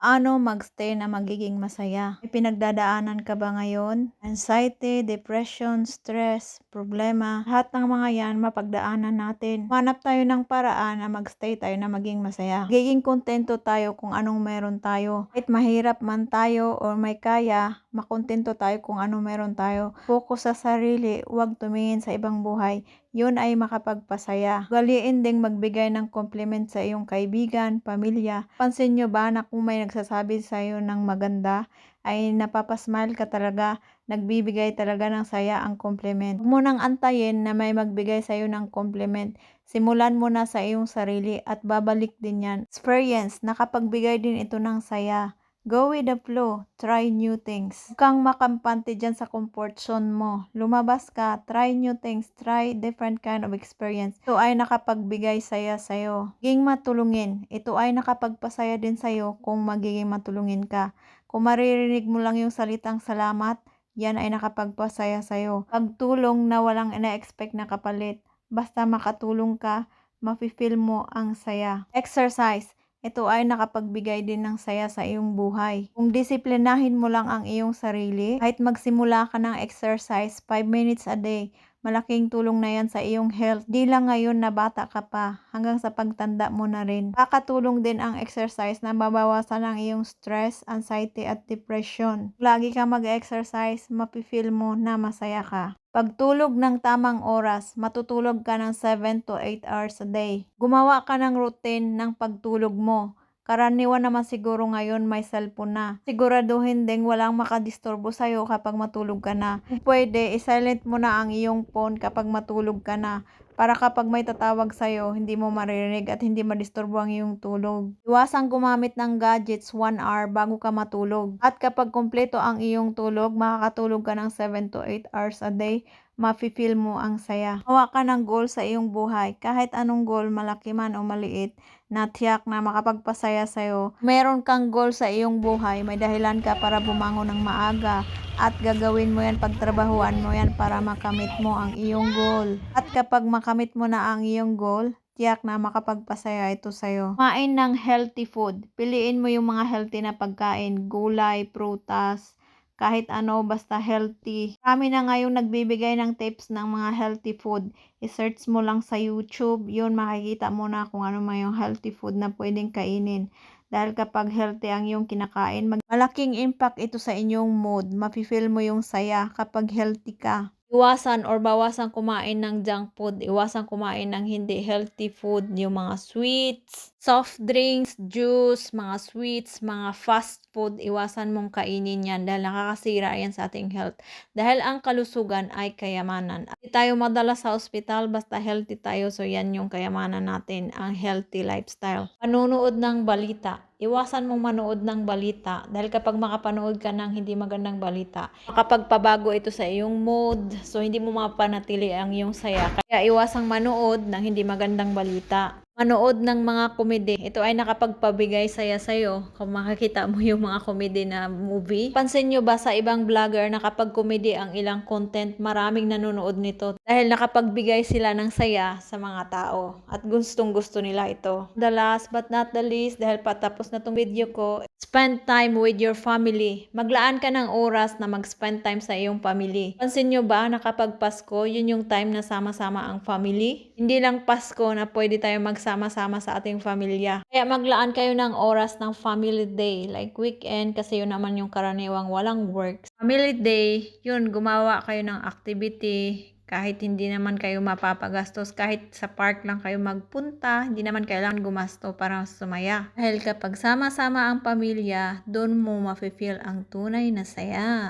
Ano magstay na magiging masaya? May pinagdadaanan ka ba ngayon? Anxiety, depression, stress, problema, lahat ng mga yan mapagdaanan natin. Manap tayo ng paraan na magstay tayo na maging masaya. Magiging kontento tayo kung anong meron tayo. Kahit mahirap man tayo o may kaya, makontento tayo kung anong meron tayo. Focus sa sarili, huwag tumingin sa ibang buhay. Yun ay makapagpasaya. Galiin ding magbigay ng compliment sa iyong kaibigan, pamilya. Pansin nyo ba na kung may nagsasabi sa iyo ng maganda, ay napapasmile ka talaga, nagbibigay talaga ng saya ang compliment. Huwag mo nang antayin na may magbigay sa iyo ng compliment. Simulan mo na sa iyong sarili at babalik din yan. Experience, nakapagbigay din ito ng saya. Go with the flow. Try new things. Huwag kang makampante dyan sa comfort zone mo. Lumabas ka. Try new things. Try different kind of experience. Ito ay nakapagbigay saya sa'yo. Maging matulungin. Ito ay nakapagpasaya din sa'yo kung magiging matulungin ka. Kung maririnig mo lang yung salitang salamat, yan ay nakapagpasaya sa'yo. Pagtulong na walang ina-expect na kapalit. Basta makatulong ka, mafe-feel mo ang saya. Exercise. Ito ay nakapagbigay din ng saya sa iyong buhay. Kung disiplinahin mo lang ang iyong sarili, kahit magsimula ka ng exercise 5 minutes a day, malaking tulong na yan sa iyong health. Di lang ngayon na bata ka pa, hanggang sa pagtanda mo na rin. Kakatulong din ang exercise na mabawasan ang iyong stress, anxiety at depression. Lagi ka mag-exercise, mapifeel mo na masaya ka. Pagtulog ng tamang oras, matutulog ka ng 7 to 8 hours a day. Gumawa ka ng routine ng pagtulog mo. Karaniwan naman siguro ngayon may cellphone na. Siguraduhin ding walang makadisturbo sa'yo kapag matulog ka na. Pwede, isilent mo na ang iyong phone kapag matulog ka na. Para kapag may tatawag sa'yo, hindi mo maririnig at hindi madisturbo ang iyong tulog. Iwasang gumamit ng gadgets 1 hour bago ka matulog. At kapag kumpleto ang iyong tulog, makakatulog ka ng 7 to 8 hours a day, mafe-feel mo ang saya. Hawa ka ng goal sa iyong buhay. Kahit anong goal, malaki man o maliit, na tiyak na makapagpasaya sa'yo. Meron kang goal sa iyong buhay, may dahilan ka para bumangon ng maaga at gagawin mo yan, pagtrabahuan mo yan para makamit mo ang iyong goal. At kapag makamit mo na ang iyong goal, tiyak na makapagpasaya ito sa'yo. Kumain ng healthy food. Piliin mo yung mga healthy na pagkain, gulay, prutas, kahit ano, basta healthy. Kami na ngayong nagbibigay ng tips ng mga healthy food. I-search mo lang sa YouTube, yun makikita mo na kung ano may yung healthy food na pwedeng kainin. Dahil kapag healthy ang iyong kinakain, malaking impact ito sa inyong mood. Mafe-feel mo yung saya kapag healthy ka. Iwasan or bawasan kumain ng junk food. Iwasan kumain ng hindi healthy food. Yung mga sweets, soft drinks, juice, mga sweets, mga fast food. Iwasan mong kainin yan dahil nakakasira yan sa ating health. Dahil ang kalusugan ay kayamanan. Hindi tayo madala sa ospital basta healthy tayo. So yan yung kayamanan natin, ang healthy lifestyle. Panunood ng balita. Iwasan mong manood ng balita dahil kapag makapanood ka ng hindi magandang balita, makapagpabago ito sa iyong mood. So hindi mo mapanatili ang iyong saya. Kaya iwasang manood ng hindi magandang balita manood ng mga komedy. Ito ay nakapagpabigay saya sa'yo kung makakita mo yung mga komedy na movie. Pansin nyo ba sa ibang vlogger na kapag komedy ang ilang content, maraming nanonood nito dahil nakapagbigay sila ng saya sa mga tao at gustong gusto nila ito. The last but not the least, dahil patapos na tong video ko, spend time with your family. Maglaan ka ng oras na mag-spend time sa iyong family. Pansin nyo ba na kapag Pasko, yun yung time na sama-sama ang family? Hindi lang Pasko na pwede tayo magsama-sama sa ating pamilya. Kaya maglaan kayo ng oras ng family day, like weekend, kasi yun naman yung karaniwang walang work. Family day, yun, gumawa kayo ng activity, kahit hindi naman kayo mapapagastos, kahit sa park lang kayo magpunta, hindi naman kailangan gumasto para sumaya. Dahil kapag sama-sama ang pamilya, doon mo mafe-feel ang tunay na saya.